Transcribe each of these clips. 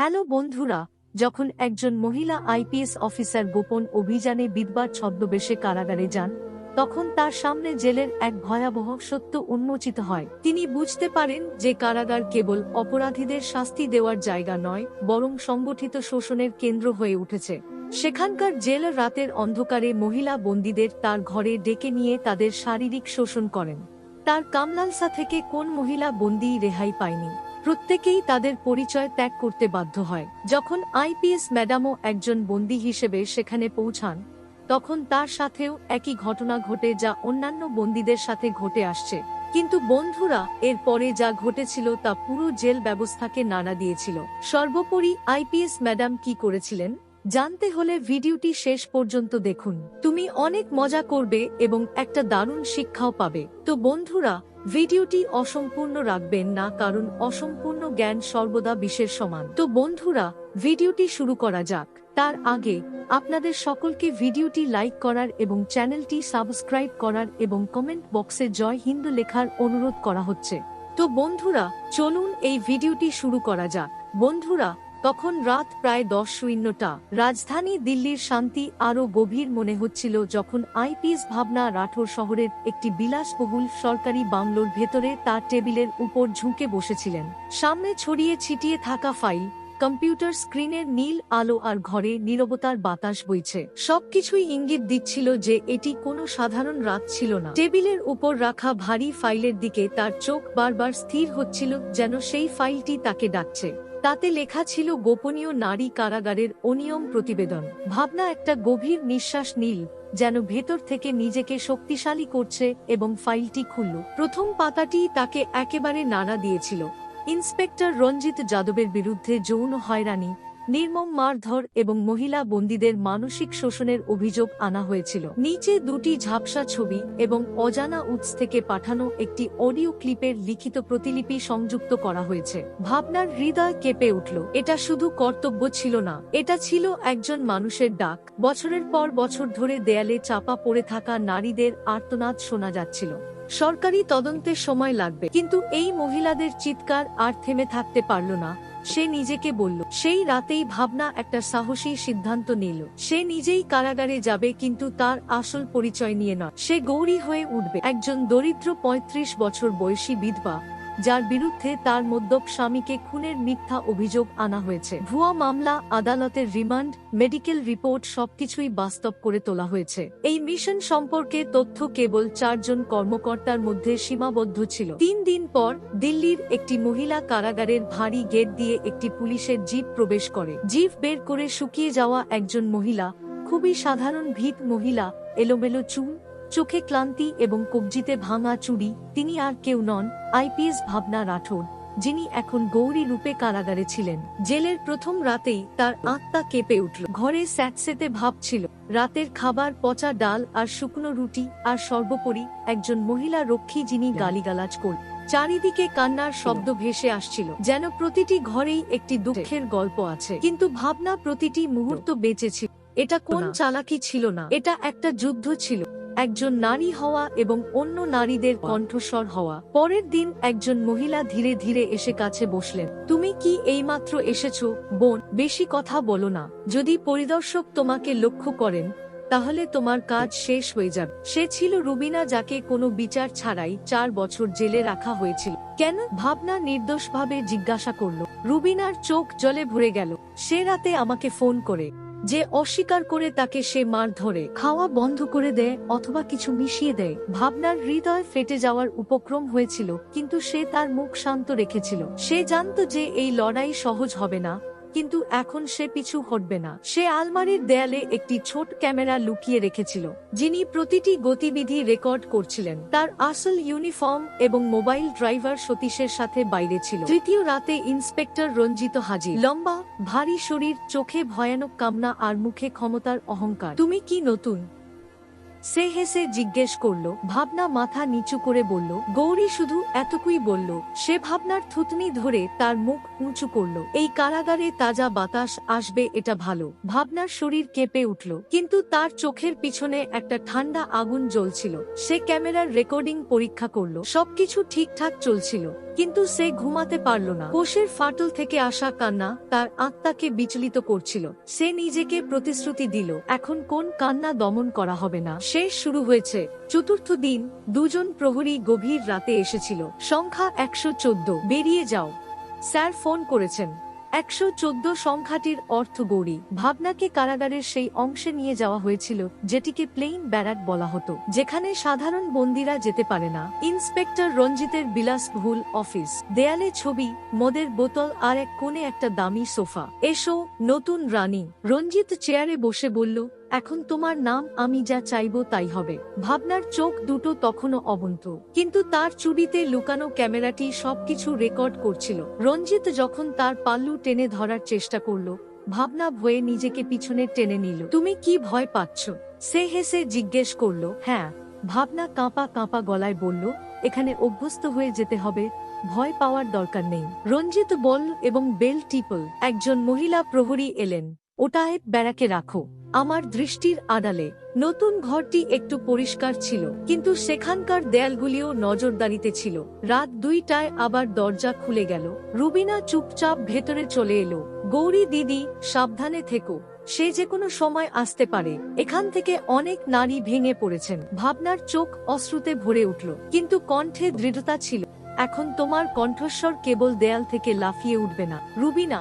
Hello বন্ধুরা, যখন একজন মহিলা আইপিএস অফিসার গোপন অভিযানে বিধবার ছদ্মবেশে কারাগারে যান, তখন তার সামনে জেলের এক ভয়াবহ সত্য উন্মোচিত হয়। তিনি বুঝতে পারেন যে কারাগার কেবল অপরাধীদের শাস্তি দেওয়ার জায়গা নয়, বরং সংগঠিত শোষণের কেন্দ্র হয়ে উঠেছে। সেখানকার জেল রাতের অন্ধকারে মহিলা বন্দীদের তার ঘরে ডেকে নিয়ে তাদের শারীরিক শোষণ করেন। তার কামলালসা থেকে কোন মহিলা বন্দী রেহাই পায়নি। প্রত্যেকেই তাদের পরিচয় ত্যাগ করতে বাধ্য হয়। যখন আইপিএস ম্যাডামও একজন বন্দী হিসেবে সেখানে পৌঁছান, তখন তার সাথেও একই ঘটনা ঘটে যা অন্যান্য বন্দীদের সাথে ঘটে আসছে। কিন্তু বন্ধুরা, এর পরে যা ঘটেছিল তা পুরো জেল ব্যবস্থাকে নাড়া দিয়েছিল। সর্বোপরি আইপিএস ম্যাডাম কি করেছিলেন? জানতে হলে ভিডিওটি শেষ পর্যন্ত দেখুন। তুমি অনেক মজা করবে এবং একটা দারুণ শিক্ষাও পাবে। তো বন্ধুরা, ভিডিওটি অসম্পূর্ণ রাখবেন না কারণ অসম্পূর্ণ জ্ঞান সর্বদা বিশের সমান। তো বন্ধুরা, ভিডিওটি শুরু করা যাক। তার আগে, আপনাদের সকলকে ভিডিওটি লাইক করার এবং চ্যানেলটি সাবস্ক্রাইব করার এবং কমেন্ট বক্সে জয় হিন্দ লেখার অনুরোধ করা হচ্ছে। তো বন্ধুরা, চলুন এই ভিডিওটি শুরু করা যাক। বন্ধুরা তখন রাত প্রায় দশ শূন্যটা। রাজধানী দিল্লির শান্তি আরও গভীর মনে হচ্ছিল যখন আইপিএস ভাবনা রাঠোর শহরের একটি বিলাসবহুল সরকারি বাংলোর ভেতরে তার টেবিলের উপর ঝুঁকে বসেছিলেন। সামনে ছড়িয়ে ছিটিয়ে থাকা ফাইল, কম্পিউটার স্ক্রিনের নীল আলো আর ঘরে নীরবতার বাতাস বইছে। সবকিছুই ইঙ্গিত দিচ্ছিল যে এটি কোনো সাধারণ রাত ছিল না। টেবিলের উপর রাখা ভারী ফাইলের দিকে তার চোখ বারবার স্থির হচ্ছিল যেন সেই ফাইলটি তাকে ডাকছে। তাতে লেখা ছিল গোপনীয় নারী কারাগারের অনিয়ম প্রতিবেদন। ভাবনা একটা গভীর নিঃশ্বাস নীল, যেন ভেতর থেকে নিজেকে শক্তিশালী করছে এবং ফাইলটি খুলল। প্রথম পাতাটি তাকে একেবারে নাড়া দিয়েছিল। ইন্সপেক্টর রঞ্জিত যাদবের বিরুদ্ধে যৌন হয়রানি নির্মম মারধর এবং মহিলা বন্দীদের মানসিক শোষণের অভিযোগ আনা হয়েছিল। নিচে দুটি ঝাপসা ছবি এবং অজানা উৎস থেকে পাঠানো একটি অডিও ক্লিপের লিখিত প্রতিলিপি সংযুক্ত করা হয়েছে। ভাবনার হৃদয় কেঁপে উঠল। এটা শুধু কর্তব্য ছিল না, এটা ছিল একজন মানুষের ডাক। বছরের পর বছর ধরে দেয়ালে চাপা পড়ে থাকা নারীদের আর্তনাদ শোনা যাচ্ছিল। সরকারি তদন্তের সময় লাগবে। কিন্তু এই মহিলাদের চিৎকার আর থেমে থাকতে পারল না। সে নিজেকে বলল, সেই রাতেই ভাবনা একটা সাহসী সিদ্ধান্ত নিল। সে নিজেই কারাগারে যাবে, কিন্তু তার আসল পরিচয় নিয়ে নয়। সে গৌরী হয়ে উঠবে। একজন দরিদ্র ৩৫ বছর বয়সী বিধবা। যার বিরুদ্ধে তার মদ্যপ স্বামীকে খুনের মিথ্যা অভিযোগ আনা হয়েছে। ভুয়া মামলা, আদালতের রিমান্ড, মেডিকেল রিপোর্ট সবকিছুই বাস্তব করে তোলা হয়েছে। এই মিশন সম্পর্কে তথ্য কেবল চারজন কর্মকর্তার মধ্যে সীমাবদ্ধ ছিল। তিন দিন পর দিল্লির একটি মহিলা কারাগারের ভারী গেট দিয়ে একটি পুলিশের জিপ প্রবেশ করে। জিপ বের করে শুকিয়ে যাওয়া একজন মহিলা, খুবই সাধারণ ভিত মহিলা, এলোমেলো চুল চোখে ক্লান্তি এবং কবজিতে ভাঙা চুড়ি তিনি আর কেউ নন আইপিএস ভাবনা রাঠোর যিনি এখন গৌরী রূপে কারাগারে ছিলেন। জেলের প্রথম রাতেই তার আত্মা কেঁপে উঠল। ঘরে স্যাঁতসেতে ভাব ছিল। রাতের খাবার পচা ডাল আর শুকনো রুটি আর সর্বোপরি একজন মহিলা রক্ষী যিনি গালিগালাজ করল চারিদিকে কান্নার শব্দ ভেসে আসছিল। যেন প্রতিটি ঘরেই একটি দুঃখের গল্প আছে। কিন্তু ভাবনা প্রতিটি মুহূর্ত বেঁচেছিল এটা কোন চালাকি ছিল না। এটা একটা যুদ্ধ ছিল। একজন নারী হওয়া এবং অন্য নারীদের কণ্ঠস্বর হওয়া। পরের দিন একজন মহিলা ধীরে ধীরে এসে কাছে বসলেন, তুমি কি এইমাত্র এসেছ? বোন, বেশি কথা বলো না। যদি পরিদর্শক তোমাকে লক্ষ্য করেন, তাহলে তোমার কাজ শেষ হয়ে যাবে। সে ছিল রুবিনা যাকে কোনো বিচার ছাড়াই চার বছর জেলে রাখা হয়েছিল। কেন? ভাবনা নির্দোষভাবে জিজ্ঞাসা করল। রুবিনার চোখ জলে ভরে গেল। সে রাতে আমাকে ফোন করে যে অস্বীকার করে তাকে সে মার ধরে, খাওয়া বন্ধ করে দেয় অথবা কিছু মিশিয়ে দেয়। ভাবনার হৃদয় ফেটে যাওয়ার উপক্রম হয়েছিল, কিন্তু সে তার মুখ শান্ত রেখেছিল। সে জানত যে এই লড়াই সহজ হবে না। কিন্তু এখন সে পিছু হটবে না। সে আলমারির দেয়ালে একটি ছোট ক্যামেরা লুকিয়ে রেখেছিল, যিনি প্রতিটি গতিবিধি রেকর্ড করছিলেন। তার আসল ইউনিফর্ম এবং মোবাইল ড্রাইভার সতীশের সাথে বাইরে ছিল। তৃতীয় রাতে ইন্সপেক্টর রঞ্জিত হাজির। লম্বা, ভারী শরীর, চোখে ভয়ানক কামনা আর মুখে ক্ষমতার অহংকার। তুমি কি নতুন? সে হেসে জিজ্ঞেস করল, ভাবনা মাথা নিচু করে বলল, গৌরী শুধু এতকুই বলল, সে ভাবনার থুতনি ধরে তার মুখ উঁচু করল, এই কারাগারে তাজা বাতাস আসবে এটা ভালো। ভাবনার শরীর কেঁপে উঠল, কিন্তু তার চোখের পিছনে একটা ঠান্ডা আগুন জ্বলছিল। সে ক্যামেরার রেকর্ডিং পরীক্ষা করল, সবকিছু ঠিকঠাক চলছিল। কিন্তু সে ঘুমাতে পারল না। কোষের ফাটল থেকে আসা কান্না তার আত্মাকে বিচলিত করছিল। সে নিজেকে প্রতিশ্রুতি দিল, এখন কোন কান্না দমন করা হবে না। শেষ শুরু হয়েছে। চতুর্থ দিন, দুজন প্রহরী গভীর রাতে এসেছিল। সংখ্যা একশো চোদ্দ। বেরিয়ে যাও। স্যার ফোন করেছেন। একশো চোদ্দ সংখ্যাটির অর্থ গৌরী ভাবনাকে কারাগারের সেই অংশে নিয়ে যাওয়া হয়েছিল, যেটিকে প্লেইন ব্যারাক বলা হতো, যেখানে সাধারণ বন্দিরা যেতে পারে না। ইন্সপেক্টর রঞ্জিতের বিলাসবহুল অফিস, দেয়ালে ছবি, মদের বোতল আর এক কোণে একটা দামি সোফা। এসো, নতুন রানী। রঞ্জিত চেয়ারে বসে বলল এখন তোমার নাম, আমি যা চাইব তাই হবে। ভাবনার চোখ দুটো তখনও অবন্ত। কিন্তু তার চুড়িতে লুকানো ক্যামেরাটি সবকিছু রেকর্ড করছিল। রঞ্জিত যখন তার পাল্লু টেনে ধরার চেষ্টা করল, ভাবনা ভয়ে নিজেকে পিছনে টেনে নিল। তুমি কি ভয় পাচ্ছ? সে হেসে জিজ্ঞেস করল হ্যাঁ। ভাবনা কাঁপা কাঁপা গলায় বলল, এখানে অভ্যস্ত হয়ে যেতে হবে, ভয় পাওয়ার দরকার নেই। রঞ্জিত বল এবং বেল টিপল, একজন মহিলা প্রহরী এলেন, ওটায় ব্যারাকে রাখো। আমার দৃষ্টির আড়ালে নতুন ঘরটি একটু পরিষ্কার ছিল, কিন্তু সেখানকার দেয়ালগুলিও নজরদারিতে ছিল। রাত দুইটায় আবার দরজা খুলে গেল। রুবিনা চুপচাপ ভেতরে চলে এলো। গৌরী দিদি, সাবধানে থেকো। সে যে কোনো সময় আসতে পারে। এখান থেকে অনেক নারী ভেঙে পড়েছেন। ভাবনার চোখ অশ্রুতে ভরে উঠল। কিন্তু কণ্ঠে দৃঢ়তা ছিল। এখন তোমার কণ্ঠস্বর কেবল দেয়াল থেকে লাফিয়ে উঠবে না। রুবিনা,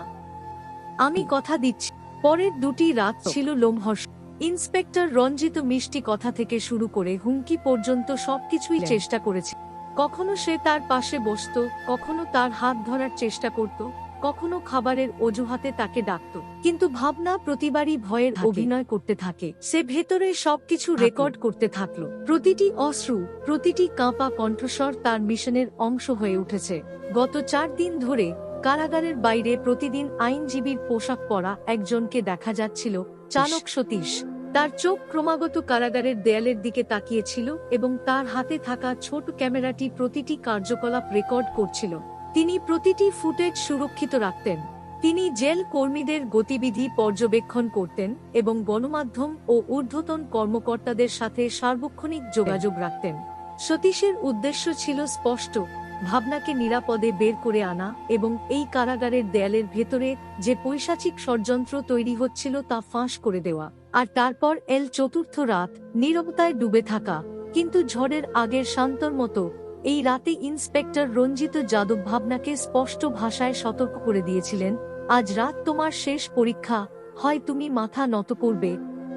আমি কথা দিচ্ছি। পরের দুটি রাত ছিল লোমহর্ষ। ইন্সপেক্টর রঞ্জিত মিষ্টি কথা থেকে শুরু করে হুমকি পর্যন্ত সবকিছুই চেষ্টা করেছে। কখনো সে তার পাশে বসত কখনো তার হাত ধরার চেষ্টা করত কখনো খাবারের অজুহাতে তাকে ডাকত। কিন্তু ভাবনা প্রতিবারই ভয়ের অভিনয় করতে থাকে। সে ভেতরে সবকিছু রেকর্ড করতে থাকল। প্রতিটি অশ্রু প্রতিটি কাঁপা কণ্ঠস্বর তার মিশনের অংশ হয়ে উঠেছে। গত চার দিন ধরে কারাগারের বাইরে প্রতিদিন আইনজীবীর পোশাক পরা একজনকে দেখা যাচ্ছিল, চালক সতীশ। তার চোখ ক্রমাগত কারাগারের দেয়ালের দিকে তাকিয়েছিল এবং তার হাতে থাকা ছোট ক্যামেরাটি প্রতিটি কার্যকলাপ রেকর্ড করছিল। তিনি প্রতিটি ফুটেজ সুরক্ষিত রাখতেন। তিনি জেল কর্মীদের গতিবিধি পর্যবেক্ষণ করতেন এবং গণমাধ্যম ও ঊর্ধ্বতন কর্মকর্তাদের সাথে সার্বক্ষণিক যোগাযোগ রাখতেন। সতীশের উদ্দেশ্য ছিল স্পষ্ট ভাবনাকে নিরাপদে বের করে আনা এবং এই কারাগারের দেয়ালের ভেতরে যে পৈশাচিক ষড়যন্ত্র তৈরি হচ্ছিল তা ফাঁস করে দেওয়া। আর তারপর এল চতুর্থ রাত নিরবতায় ডুবে থাকা। কিন্তু ঝড়ের আগের শান্তর মতো এই রাতে ইন্সপেক্টর রঞ্জিত যাদব ভাবনাকে স্পষ্ট ভাষায় সতর্ক করে দিয়েছিলেন, আজ রাত তোমার শেষ পরীক্ষা, হয় তুমি মাথা নত করবে,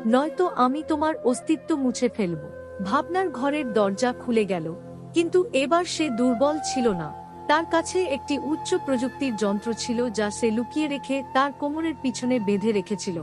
নয়তো আমি তোমার অস্তিত্ব মুছে ফেলব। ভাবনার ঘরের দরজা খুলে গেল। কিন্তু এবার সে দুর্বল ছিল না। তার কাছে একটি উচ্চ প্রযুক্তির যন্ত্র ছিল যা সে লুকিয়ে রেখে তার কোমরের পিছনে বেঁধে রেখেছিল।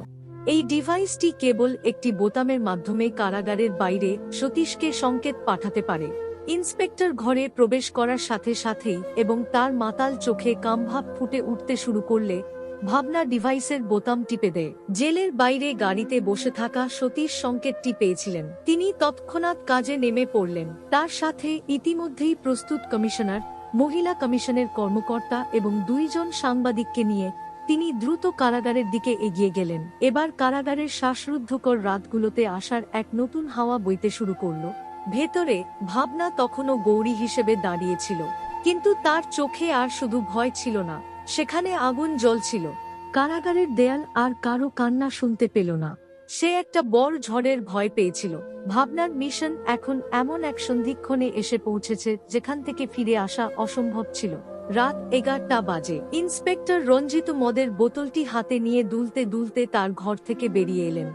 এই ডিভাইসটি কেবল একটি বোতামের মাধ্যমে কারাগারের বাইরে সতীশকে সংকেত পাঠাতে পারে। ইন্সপেক্টর ঘরে প্রবেশ করার সাথে সাথেই এবং তার মাতাল চোখে কামভাব ফুটে উঠতে শুরু করলে ভাবনা ডিভাইসের বোতাম টিপে দেয় জেলের বাইরে গাড়িতে বসে থাকা সতীশ সংকেতটি পেয়েছিলেন। তিনি তৎক্ষণাৎ কাজে নেমে পড়লেন। তার সাথে ইতিমধ্যেই প্রস্তুত কমিশনার, মহিলা কমিশনের কর্মকর্তা এবং দুইজন সাংবাদিককে নিয়ে তিনি দ্রুত কারাগারের দিকে এগিয়ে গেলেন। এবার কারাগারের শ্বাসরুদ্ধকর রাতগুলোতে আসার এক নতুন হাওয়া বইতে শুরু করল। ভেতরে ভাবনা তখনও গৌরী হিসেবে দাঁড়িয়েছিল কিন্তু তার চোখে আর শুধু ভয় ছিল না। সেখানে আগুন জ্বলছিল। কারাগারের দেয়াল আর কারও কান্না শুনতে পেল না। সে একটা বড় ঝড়ের ভয় পেয়েছিল। ভাবনার মিশন এখন এমন এক সন্ধিক্ষণে এসে পৌঁছেছে, যেখান থেকে ফিরে আসা অসম্ভব ছিল। রাত এগারটা বাজে। ইন্সপেক্টর রঞ্জিত মদের বোতলটি হাতে নিয়ে দুলতে দুলতে তার ঘর থেকে বেরিয়ে এলেন।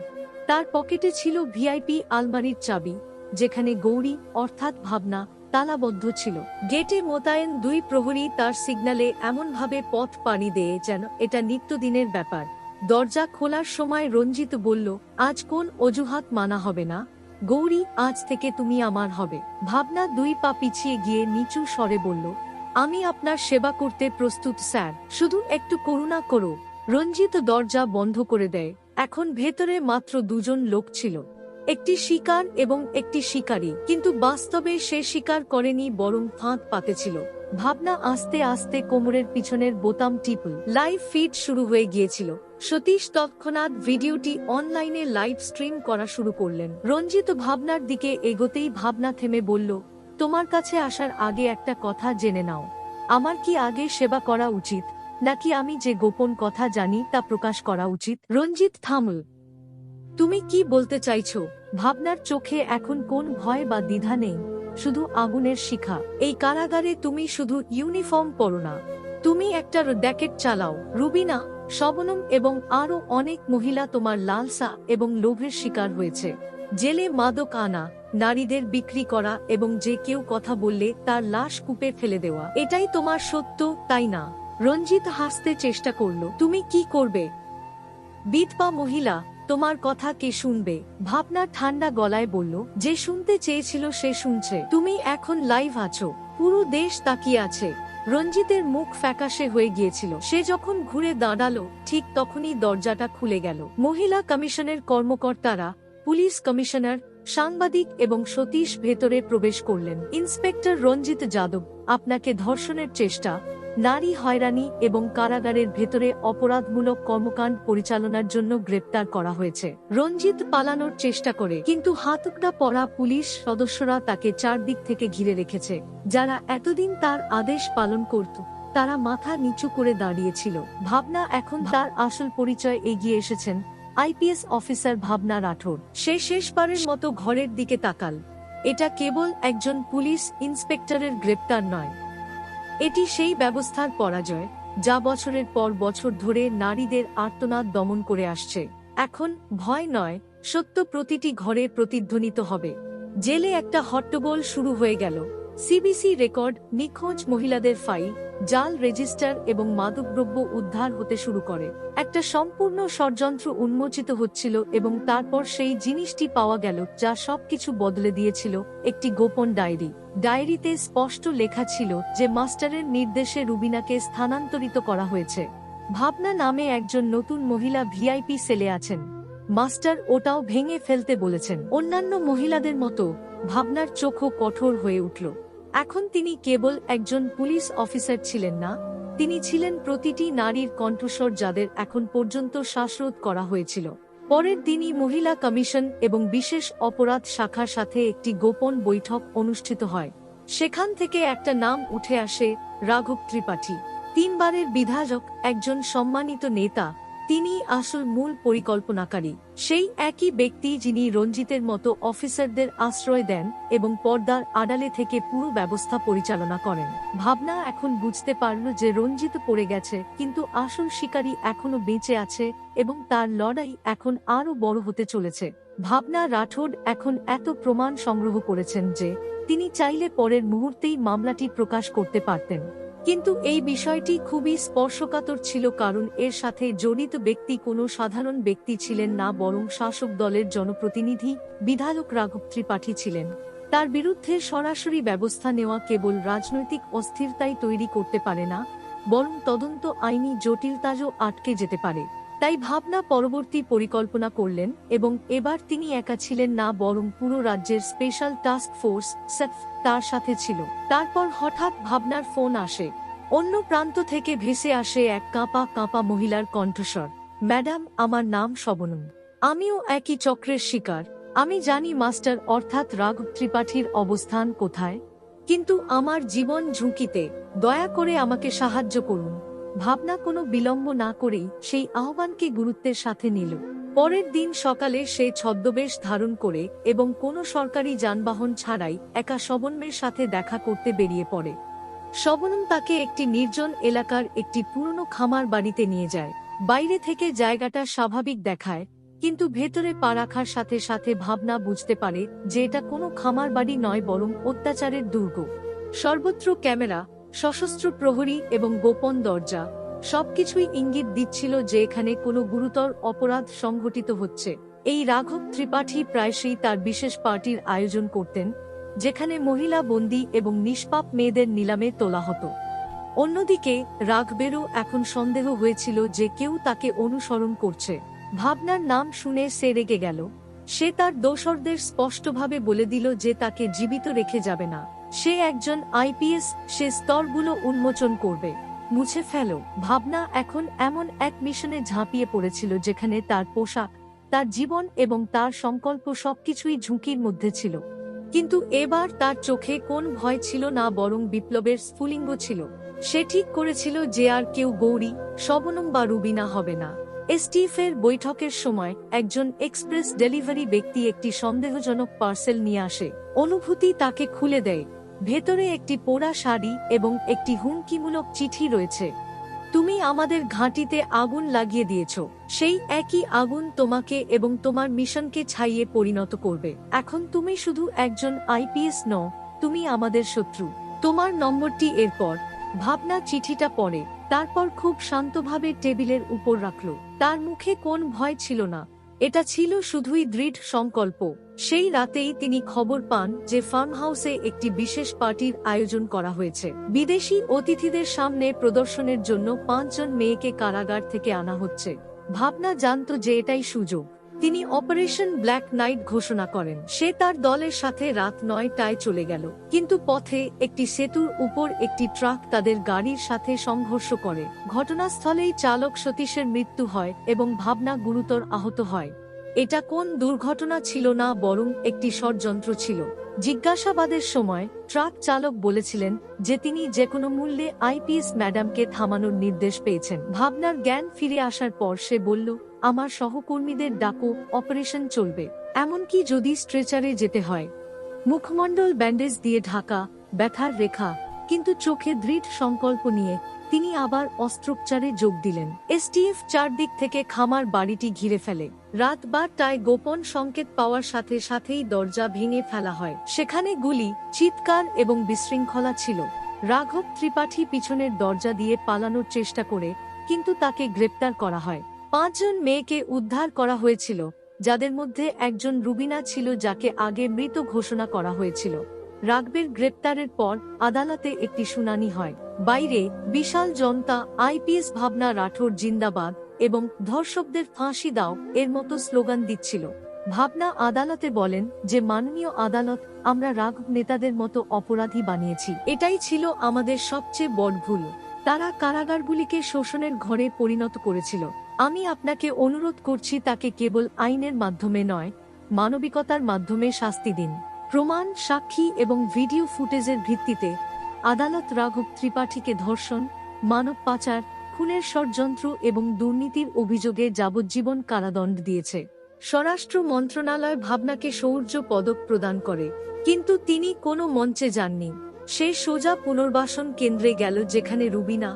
তার পকেটে ছিল ভিআইপি আলমারির চাবি, যেখানে গৌরী, অর্থাৎ ভাবনা তালাবদ্ধ ছিল। গেটে মোতায়েন দুই প্রহরী তার সিগন্যালে এমনভাবে পথ পানি দেয় যেন এটা নিত্যদিনের ব্যাপার। দরজা খোলার সময় রঞ্জিত বলল, আজ কোন অজুহাত মানা হবে না? গৌরী, আজ থেকে তুমি আমার হবে। ভাবনা দুই পা পিছিয়ে গিয়ে নিচু স্বরে বলল, আমি আপনার সেবা করতে প্রস্তুত, স্যার। শুধু একটু করুণা করো। রঞ্জিত দরজা বন্ধ করে দেয়। এখন ভেতরে মাত্র দুজন লোক ছিল। একটি শিকার এবং একটি শিকারী। কিন্তু বাস্তবে সে শিকার করেনি, বরং ফাঁদ পাতেছিল। ভাবনা আস্তে আস্তে কোমরের পিছনের বোতাম টিপল। লাইভ ফিড শুরু হয়ে গিয়েছিল। সতীশ তৎক্ষণাৎ ভিডিওটি অনলাইনে লাইভ স্ট্রিম করা শুরু করলেন। রঞ্জিত ভাবনার দিকে এগোতেই ভাবনা থেমে বলল, তোমার কাছে আসার আগে একটা কথা জেনে নাও। আমার কি আগে সেবা করা উচিত? নাকি আমি যে গোপন কথা জানি তা প্রকাশ করা উচিত? রঞ্জিত থামল। তুমি কি বলতে চাইছো? ভাবনার চোখে এখন কোন ভয় বা দ্বিধা নেই, শুধু আগুনের শিখা। এই কারাগারে তুমি শুধু ইউনিফর্ম পরো না। তুমি একটা ড্যাকেট চালাও। রুবিনা, শবনম এবং আরও অনেক মহিলা তোমার লালসা এবং লোভের শিকার হয়েছে। জেলে মাদক আনা, নারীদের বিক্রি করা এবং যে কেউ কথা বললে তার লাশ কূপে ফেলে দেওয়া। এটাই তোমার সত্য, তাই না? রঞ্জিত হাসতে চেষ্টা করল। তুমি কি করবে? বিধবা মহিলা তোমার কথা কে শুনবে? ভাবনা ঠান্ডা গলায় বলল, যে শুনতে চেয়েছিল সে শুনছে। তুমি এখন লাইভ আছো। পুরো দেশ তাকিয়ে আছে। রঞ্জিতের মুখ ফ্যাকাশে হয়ে গিয়েছিল। সে যখন ঘুরে দাঁড়াল, ঠিক তখনই দরজাটা খুলে গেল। মহিলা কমিশনের কর্মকর্তারা, পুলিশ কমিশনার, সাংবাদিক এবং সতীশ ভেতরে প্রবেশ করলেন। ইন্সপেক্টর রঞ্জিত যাদব, আপনাকে ধর্ষণের চেষ্টা নারী হয়রানি এবং কারাগারের ভেতরে অপরাধমূলক কর্মকাণ্ড পরিচালনার জন্য গ্রেপ্তার করা হয়েছে। রঞ্জিত পালানোর চেষ্টা করে, কিন্তু হাতুকটা পরা পুলিশ সদস্যরা তাকে চারদিক থেকে ঘিরে রেখেছে। যারা এতদিন তার আদেশ পালন করত, তারা মাথা নিচু করে দাঁড়িয়েছিল। ভাবনা এখন তার আসল পরিচয় এগিয়ে এসেছেন আইপিএস অফিসার ভাবনা রাঠোর। সে শেষবারের মতো ঘরের দিকে তাকাল। এটা কেবল একজন পুলিশ ইন্সপেক্টরের গ্রেপ্তার নয়। এটি সেই ব্যবস্থার পরাজয় যা বছরের পর বছর ধরে নারীদের আর্তনাদ দমন করে আসছে। এখন ভয় নয়, সত্য প্রতিটি ঘরে প্রতিধ্বনিত হবে। জেলে একটা হট্টগোল শুরু হয়ে গেল। সিবিসি রেকর্ড নিখোঁজ মহিলাদের ফাইল, জাল রেজিস্টার এবং মাদকদ্রব্য উদ্ধার হতে শুরু করে। একটা সম্পূর্ণ ষড়যন্ত্র উন্মোচিত হচ্ছিল এবং তারপর সেই জিনিসটি পাওয়া গেল যা সবকিছু বদলে দিয়েছিল, একটি গোপন ডায়েরি। ডায়েরিতে স্পষ্ট লেখা ছিল যে মাস্টারের নির্দেশে রুবিনাকে স্থানান্তরিত করা হয়েছে। ভাবনা নামে একজন নতুন মহিলা ভিআইপি সেলে আছেন। মাস্টার ওটাও ভেঙে ফেলতে বলেছেন। অন্যান্য মহিলাদের মতো, ভাবনার চোখও কঠোর হয়ে উঠল। এখন তিনি কেবল একজন পুলিশ অফিসার ছিলেন না, তিনি ছিলেন প্রতিটি নারীর কণ্ঠস্বর যাদের এখন পর্যন্ত শ্বাসরোধ করা হয়েছিল। পরের দিনই মহিলা কমিশন এবং বিশেষ অপরাধ শাখার সাথে একটি গোপন বৈঠক অনুষ্ঠিত হয়। সেখান থেকে একটা নাম উঠে আসে, রাঘব ত্রিপাঠী। তিনবারের বিধায়ক, একজন সম্মানিত নেতা তিনি আসল মূল পরিকল্পনাকারী। সেই একই ব্যক্তি যিনি রঞ্জিতের মতো অফিসারদের আশ্রয় দেন এবং পর্দার আড়ালে থেকে পুরো ব্যবস্থা পরিচালনা করেন। ভাবনা এখন বুঝতে পারল যে রঞ্জিত পড়ে গেছে, কিন্তু আসল শিকারী এখনও বেঁচে আছে এবং তার লড়াই এখন আরও বড় হতে চলেছে। ভাবনা রাঠোড এখন এত প্রমাণ সংগ্রহ করেছেন যে, তিনি চাইলে পরের মুহূর্তেই মামলাটি প্রকাশ করতে পারতেন। কিন্তু এই বিষয়টি খুবই স্পর্শকাতর ছিল কারণ এর সাথে জড়িত ব্যক্তি কোনো সাধারণ ব্যক্তি ছিলেন না, বরং শাসক দলের জনপ্রতিনিধি, বিধায়ক রাঘব ত্রিপাঠী ছিলেন। তার বিরুদ্ধে সরাসরি ব্যবস্থা নেওয়া কেবল রাজনৈতিক অস্থিরতাই তৈরি করতে পারে না, বরং তদন্ত আইনি জটিলতাজও আটকে যেতে পারে। তাই ভাবনা পরবর্তী পরিকল্পনা করলেন এবং এবার তিনি একা ছিলেন না, বরং পুরো রাজ্যের স্পেশাল টাস্ক ফোর্স সেফ তার সাথে ছিল। তারপর হঠাৎ ভাবনার ফোন আসে। অন্য প্রান্ত থেকে ভেসে আসে এক কাঁপা কাঁপা মহিলার কণ্ঠস্বর। ম্যাডাম, আমার নাম শবনম। আমিও একই চক্রের শিকার। আমি জানি মাস্টার অর্থাৎ রাঘব ত্রিপাঠীর অবস্থান কোথায়। কিন্তু আমার জীবন ঝুঁকিতে। দয়া করে আমাকে সাহায্য করুন। ভাবনা কোনো বিলম্ব না করেই সেই আহ্বানকে গুরুত্বের সাথে নিল। পরের দিন সকালে সে ছদ্মবেশ ধারণ করে এবং কোনো সরকারি যানবাহন ছাড়াই একা শবনমের সাথে দেখা করতে বেরিয়ে পড়ে। শবনম তাকে একটি নির্জন এলাকার একটি পুরনো খামার বাড়িতে নিয়ে যায়। বাইরে থেকে জায়গাটা স্বাভাবিক দেখায়, কিন্তু ভেতরে পা রাখার সাথে সাথে ভাবনা বুঝতে পারে যে এটা কোনো খামার বাড়ি নয় বরং অত্যাচারের দুর্গ। সর্বত্র ক্যামেরা সশস্ত্র প্রহরী এবং গোপন দরজা, সবকিছুই ইঙ্গিত দিচ্ছিল যে এখানে কোনো গুরুতর অপরাধ সংঘটিত হচ্ছে। এই রাঘব ত্রিপাঠী প্রায়শই তার বিশেষ পার্টির আয়োজন করতেন, যেখানে মহিলা বন্দী এবং নিষ্পাপ মেয়েদের নিলামে তোলা হতো। অন্যদিকে, রাঘবেরও এখন সন্দেহ হয়েছিল যে কেউ তাকে অনুসরণ করছে। ভাবনার নাম শুনে সে রেগে গেল। সে তার দোসরদের স্পষ্টভাবে বলে দিল যে তাকে জীবিত রেখে যাবে না। সে একজন আইপিএস, সে স্তরগুলো উন্মোচন করবে। মুছে ফেলো। ভাবনা এখন এমন এক মিশনে ঝাঁপিয়ে পড়েছিল যেখানে তার পোশাক, তার জীবন এবং তার সংকল্প সবকিছুই ঝুঁকির মধ্যে ছিল। কিন্তু এবার তার চোখে কোন ভয় ছিল না বরং বিপ্লবের স্ফুলিঙ্গ ছিল। সে ঠিক করেছিল যে আর কেউ গৌরী, শবনম বা রুবিনা হবে না। এসটিএফের বৈঠকের সময় একজন এক্সপ্রেস ডেলিভারি ব্যক্তি একটি সন্দেহজনক পার্সেল নিয়ে আসে। অনুভূতি তাকে খুলে দেয়। ভেতরে একটি পোড়া শাড়ি এবং একটি হুমকিমূলক চিঠি রয়েছে। তুমি আমাদের ঘাঁটিতে আগুন লাগিয়ে দিয়েছ। সেই একই আগুন তোমাকে এবং তোমার মিশনকে ছাইয়ে পরিণত করবে। এখন তুমি শুধু একজন আইপিএস নও, তুমি আমাদের শত্রু। তোমার নম্বরটি এরপর। ভাবনা চিঠিটা পড়ে। তারপর খুব শান্তভাবে টেবিলের উপর রাখল। তার মুখে কোন ভয় ছিল না। এটা ছিল শুধুই দৃঢ় সংকল্প। সেই রাতেই তিনি খবর পান যে ফার্ম হাউসে একটি বিশেষ পার্টির আয়োজন করা হয়েছে। বিদেশি অতিথিদের সামনে প্রদর্শনের জন্য পাঁচজন মেয়েকে কারাগার থেকে আনা হচ্ছে। ভাবনা জানত যে এটাই সুযোগ। তিনি অপারেশন ব্ল্যাক নাইট ঘোষণা করেন। সে তার দলের সাথে রাত নয়টায় চলে গেল। কিন্তু পথে একটি সেতুর উপর একটি ট্রাক তাদের গাড়ির সাথে সংঘর্ষ করে। ঘটনাস্থলেই চালক সতীশের মৃত্যু হয় এবং ভাবনা গুরুতর আহত হয়। এটা কোন দুর্ঘটনা ছিল না বরং একটি ষড়যন্ত্র ছিল। জিজ্ঞাসাবাদের সময় ট্রাক চালক বলেছিলেন যে তিনি যে কোনো মূল্যে আইপিএস ম্যাডামকে থামানোর নির্দেশ পেয়েছেন। ভাবনার জ্ঞান ফিরে আসার পর সে বলল, আমার সহকর্মীদের ডাকো, অপারেশন চলবে। এমনকি যদি স্ট্রেচারে যেতে হয়। মুখমণ্ডল ব্যান্ডেজ দিয়ে ঢাকা, ব্যথার রেখা, কিন্তু চোখে দৃঢ় সংকল্প নিয়ে তিনি আবার অস্ত্রোপচারে যোগ দিলেন। এসটিএফ চারদিক থেকে খামার বাড়িটি ঘিরে ফেলে। রাত বারটায় গোপন সংকেত পাওয়ার সাথে সাথেই দরজা ভেঙে ফেলা হয়। সেখানে গুলি, চিৎকার এবং বিশৃঙ্খলা ছিল। রাঘব ত্রিপাঠী পিছনের দরজা দিয়ে পালানোর চেষ্টা করে, কিন্তু তাকে গ্রেপ্তার করা হয়। পাঁচজন মেয়েকে উদ্ধার করা হয়েছিল, যাদের মধ্যে একজন রুবিনা ছিল যাকে আগে মৃত ঘোষণা করা হয়েছিল। রাগবের গ্রেপ্তারের পর আদালতে একটি শুনানি হয়। বাইরে বিশাল জনতা, আইপিএস ভাবনা রাঠোর জিন্দাবাদ এবং ধর্ষকদের ফাঁসি দাও এর মতো স্লোগান দিচ্ছিল। ভাবনা আদালতে বলেন যে, মাননীয় আদালত, আমরা রাঘব নেতাদের মতো অপরাধী বানিয়েছি। এটাই ছিল আমাদের সবচেয়ে বড় ভুল। তারা কারাগারগুলিকে শোষণের ঘরে পরিণত করেছিল। আমি আপনাকে অনুরোধ করছি তাকে কেবল আইনের মাধ্যমে নয়, মানবিকতার মাধ্যমে শাস্তি দিন। প্রমাণ, সাক্ষী এবং ভিডিও ফুটেজের ভিত্তিতে আদালত রাঘব ত্রিপাঠীকে ধর্ষণ, মানব পাচার খুনের ষড়যন্ত্র এবং দুর্নীতির অভিযোগে যাবজ্জীবন কারাদণ্ড দিয়েছে। স্বরাষ্ট্র মন্ত্রণালয় ভাবনাকে শৌর্য পদক প্রদান করে, কিন্তু তিনি কোনো মঞ্চে যাননি। সে সোজা পুনর্বাসন কেন্দ্রে গেল যেখানে রুবিনা,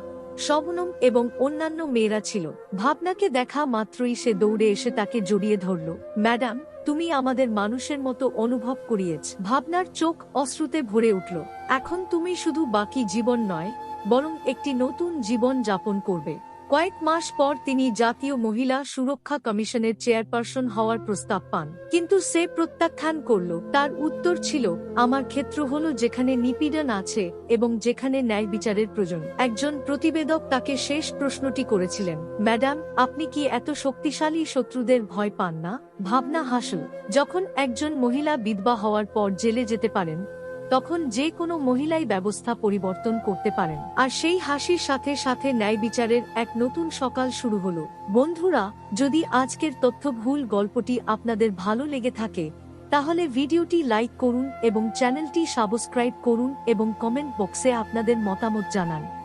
শবনম এবং অন্যান্য মেয়েরা ছিল। ভাবনাকে দেখা মাত্রই সে দৌড়ে এসে তাকে জড়িয়ে ধরল। ম্যাডাম, তুমি আমাদের মানুষের মতো অনুভব করিয়েছ। ভাবনার চোখ অশ্রুতে ভরে উঠল। এখন তুমি শুধু বাকি জীবন নয় বরং একটি নতুন জীবন যাপন করবে। কয়েক মাস পর তিনি জাতীয় মহিলা সুরক্ষা কমিশনের চেয়ারপারসন হওয়ার প্রস্তাব পান। কিন্তু সে প্রত্যাখ্যান করল, তার উত্তর ছিল, আমার ক্ষেত্র হল যেখানে নিপীড়ন আছে এবং যেখানে ন্যায় বিচারের প্রয়োজন। একজন প্রতিবেদক তাকে শেষ প্রশ্নটি করেছিলেন, ম্যাডাম, আপনি কি এত শক্তিশালী শত্রুদের ভয় পান না? ভাবনা হাসল, যখন একজন মহিলা বিধবা হওয়ার পর জেলে যেতে পারেন তখন যে কোনো মহিলাই ব্যবস্থা পরিবর্তন করতে পারেন। আর সেই হাসির সাথে সাথে ন্যায় বিচারের এক নতুন সকাল শুরু হলো। বন্ধুরা, যদি আজকের তথ্য ভুল গল্পটি আপনাদের ভালো লেগে থাকে, তাহলে ভিডিওটি লাইক করুন এবং চ্যানেলটি সাবস্ক্রাইব করুন এবং কমেন্ট বক্সে আপনাদের মতামত জানান।